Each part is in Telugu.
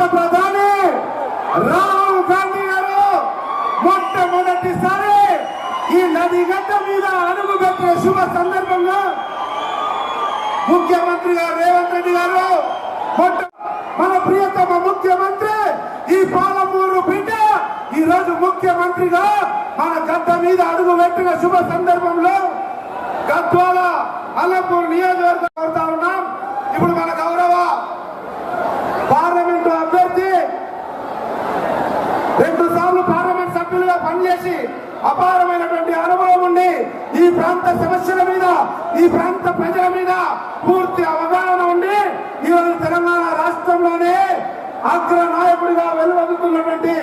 భారత ప్రధాని రాహుల్ గాంధీ గారు మొట్టమొదటిసారి ఈ నది గడ్డ మీద అడుగు పెట్టిన శుభ సందర్భంగా ముఖ్యమంత్రి గారు రేవంత్ రెడ్డి గారు మన ప్రియతమ ముఖ్యమంత్రి ఈ పాలమూరు బిడ్డ ఈ రోజు ముఖ్యమంత్రిగా మన గడ్డ మీద అడుగు పెట్టిన శుభ సందర్భంలో గద్వాల అలంపూర్ నియోజకవర్గం అపారమైనటువంటి అనుభవం ఉండి ఈ ప్రాంత సమస్యల మీద ఈ ప్రాంత ప్రజల మీద పూర్తి అవగాహన ఉండి ఈరోజు తెలంగాణ రాష్ట్రంలోనే అగ్ర నాయకుడిగా వెలువదుతున్నటువంటి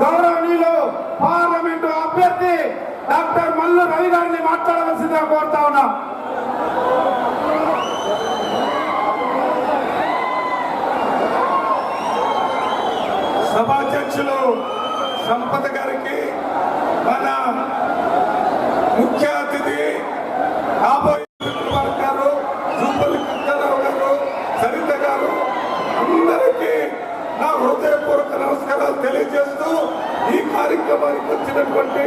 గౌరవనీయులు పార్లమెంటు అభ్యర్థి డాక్టర్ మల్లు రవి గారిని మాట్లాడవలసిందిగా కోరుతా ఉన్నాం. సభాధ్యక్షులు సంపద గారికి మన ముఖ్య అతిథి కాబోయే గారు జూపల్లి కృష్ణారావు గారు సరిత గారు అందరికీ నా హృదయపూర్వక నమస్కారాలు తెలియజేస్తూ ఈ కార్యక్రమానికి వచ్చినటువంటి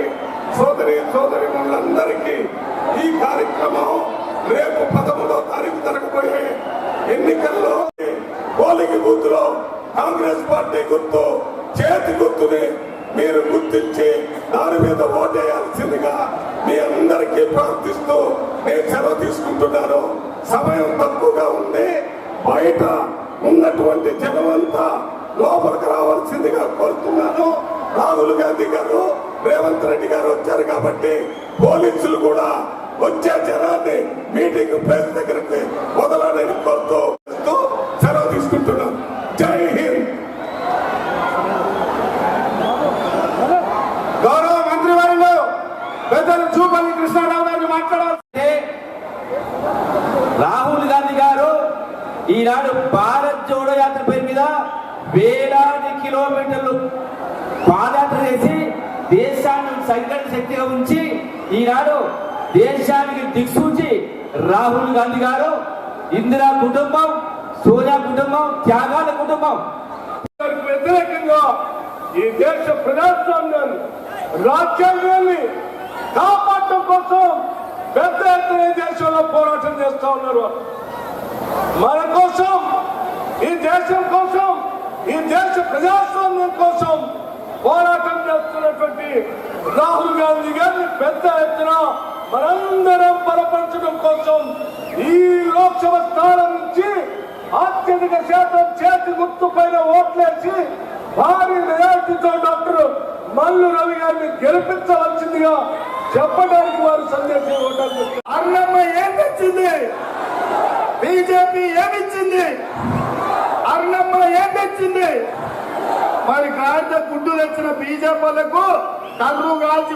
సోదరి సోదరి మనందరికీ ఈ కార్యక్రమం రేపు పదమూడో తారీఖు జరగబోయే ఎన్నికల్లో పోలింగ్ బూత్లో కాంగ్రెస్ పార్టీ గుర్తు చేతి గుర్తుని మీరు గుర్తించి దాని మీద ఓటేయాల్సిందిగా మీ అందరికీ ప్రార్థిస్తూ నేను సెలవు తీసుకుంటున్నాను. సమయం తక్కువగా ఉంది. బయట ఉన్నటువంటి జనమంతా లోపలికి రావాల్సిందిగా కోరుతున్నాను. రాహుల్ గాంధీ గారు రేవంత్ రెడ్డి గారు వచ్చారు కాబట్టి పోలీసులు కూడా వచ్చే జనాన్ని మీటింగ్ ప్లేస్ దగ్గరికి వదలని కోరుతూ సెలవు తీసుకుంటున్నాం జై హింద్ గౌరవ మంత్రివర్యులు పెద్దలు చూపల్లి కృష్ణారావు గారిని మాట్లాడాలి రాహుల్ గాంధీ గారు ఈనాడు భారత్ జోడో యాత్ర పేరు మీద వేలాది కిలోమీటర్లు పాదయాత్ర చేసి దేశాన్ని సంకట శక్తిగా ఉంచి ఈనాడు దేశానికి దిక్సూచి రాహుల్ గాంధీ గారు ఇందిరా కుటుంబం సోనియా కుటుంబం త్యాగాల కుటుంబం. వ్యతిరేకంగా ఈ దేశ ప్రజాస్వామ్యాన్ని రాజ్యాంగాన్ని కాపాడటం కోసం పెద్ద ఎత్తున దేశంలో పోరాటం చేస్తా ఉన్నారు వాళ్ళు. మన కోసం ఈ దేశం కోసం ఈ దేశ ప్రజాస్వామ్యం కోసం పోరాటం చేస్తున్నటువంటి రాహుల్ గాంధీ గారిని పెద్ద ఎత్తున మనందరం బలపరచడం కోసం ఈ లోక్సభ స్థానం నుంచి అత్యధిక శాతం చేతి గుర్తు పైన ఓట్లేసి భారీ మెజార్టీతో డాక్టర్ మల్లు రవి గారిని గెలిపించవలసిందిగా చెప్పడానికి వారు సందేశం ఇవ్వడం అన్నమ్మ ఏమిచ్చింది? బీజేపీ ఏమిచ్చింది? తెచ్చింది మరి కాంత గుడ్డు తెచ్చిన బీజేపీలకు వాళ్ళకు కర్రు కాల్చి